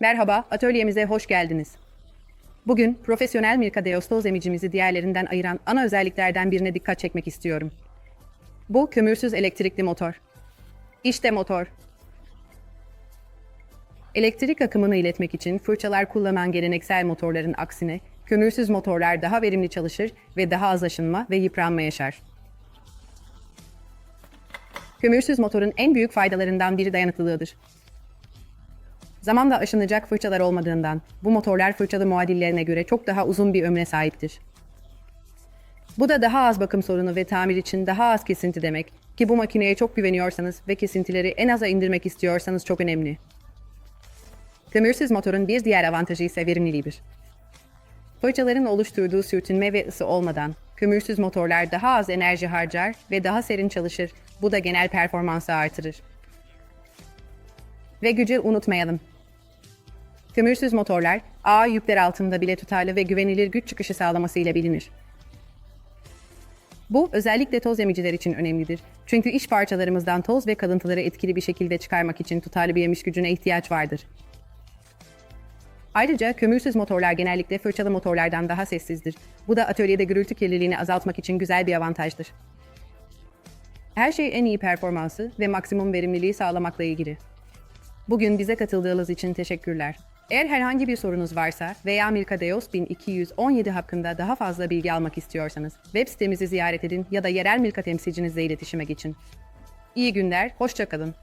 Merhaba, atölyemize hoş geldiniz. Bugün profesyonel Milka Deostoz emicimizi diğerlerinden ayıran ana özelliklerden birine dikkat çekmek istiyorum. Bu kömürsüz elektrikli motor. İşte motor. Elektrik akımını iletmek için fırçalar kullanan geleneksel motorların aksine kömürsüz motorlar daha verimli çalışır ve daha az aşınma ve yıpranma yaşar. Kömürsüz motorun en büyük faydalarından biri dayanıklılığıdır. Zamanla aşınacak fırçalar olmadığından bu motorlar fırçalı muadillerine göre çok daha uzun bir ömre sahiptir. Bu da daha az bakım sorunu ve tamir için daha az kesinti demek ki bu makineye çok güveniyorsanız ve kesintileri en aza indirmek istiyorsanız çok önemli. Kömürsüz motorun bir diğer avantajı ise verimliliğidir. Fırçaların oluşturduğu sürtünme ve ısı olmadan kömürsüz motorlar daha az enerji harcar ve daha serin çalışır. Bu da genel performansı artırır. Ve gücü unutmayalım. Kömürsüz motorlar ağır yükler altında bile tutarlı ve güvenilir güç çıkışı sağlaması ile bilinir. Bu özellikle toz emiciler için önemlidir. Çünkü iş parçalarımızdan toz ve kalıntıları etkili bir şekilde çıkarmak için tutarlı bir emiş gücüne ihtiyaç vardır. Ayrıca kömürsüz motorlar genellikle fırçalı motorlardan daha sessizdir. Bu da atölyede gürültü kirliliğini azaltmak için güzel bir avantajdır. Her şey en iyi performansı ve maksimum verimliliği sağlamakla ilgili. Bugün bize katıldığınız için teşekkürler. Eğer herhangi bir sorunuz varsa veya Milkadeos 1217 hakkında daha fazla bilgi almak istiyorsanız web sitemizi ziyaret edin ya da yerel Milka temsilcinizle iletişime geçin. İyi günler, hoşça kalın.